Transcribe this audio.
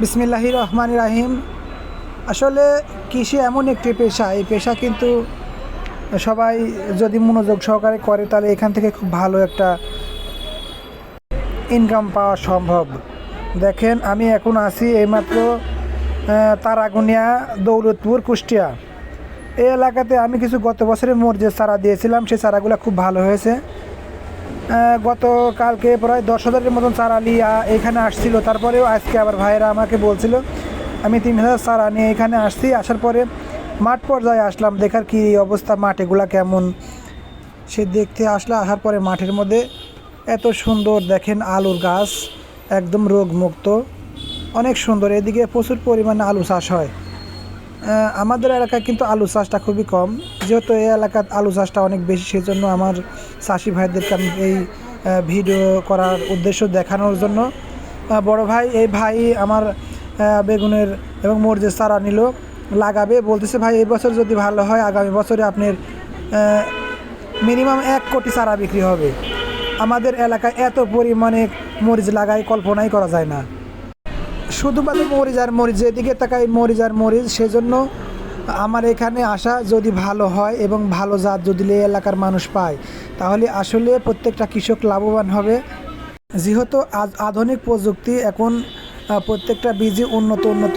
বিসমিল্লাহি রহমান রাহিম। আসলে কৃষি এমন একটি পেশা, এই পেশা কিন্তু সবাই যদি মনোযোগ সহকারে করে, তাহলে এখান থেকে খুব ভালো একটা ইনকাম পাওয়া সম্ভব। দেখেন, আমি এখন আছি এইমাত্র তারাগুনিয়া, দৌলতপুর, কুষ্টিয়া। এই এলাকাতে আমি কিছু গত বছরে মরিচের চারা দিয়েছিলাম, সেই চারাগুলো খুব ভালো হয়েছে। গতকালকে প্রায় দশ হাজারের মতন চারা নিয়ে এখানে আসছিল। তারপরেও আজকে আবার ভাইয়েরা আমাকে বলছিল, আমি তিন হাজার চারা নিয়ে এখানে আসছি। আসার পরে মাঠ পর্যায়ে আসলাম, দেখার কি অবস্থা, মাঠ এগুলা কেমন? সে দেখতে আসলে, আসার পরে মাঠের মধ্যে এত সুন্দর দেখেন আলুর গাছ, একদম রোগমুক্ত, অনেক সুন্দর। এদিকে প্রচুর পরিমাণে আলু চাষ হয়। আমাদের এলাকায় কিন্তু আলু চাষটা খুবই কম। যেহেতু এই এলাকার আলু চাষটা অনেক বেশি, সেজন্য আমার চাষি ভাইদেরকে আমি এই ভিডিও করার উদ্দেশ্য দেখানোর জন্য। বড় ভাই, এই ভাই আমার বেগুনের এবং মরিচের চারা নিল, লাগাবে। বলতেছে, ভাই, এই বছর যদি ভালো হয়, আগামী বছরে আপনার মিনিমাম এক কোটি চারা বিক্রি হবে। আমাদের এলাকায় এত পরিমাণে মরিচ লাগাই কল্পনাই করা যায় না। শুধুমাত্র মরিচ আর মরিচ, যেদিকে তাকাই মরিচ আর মরিচ, সেজন্য আমার এখানে আসা যদি ভালো হয় এবং ভালো জাত যদি এই এলাকার মানুষ পায়, তাহলে আসলে প্রত্যেকটা কৃষক লাভবান হবে। যেহেতু আধুনিক প্রযুক্তি, এখন প্রত্যেকটা বীজই উন্নত উন্নত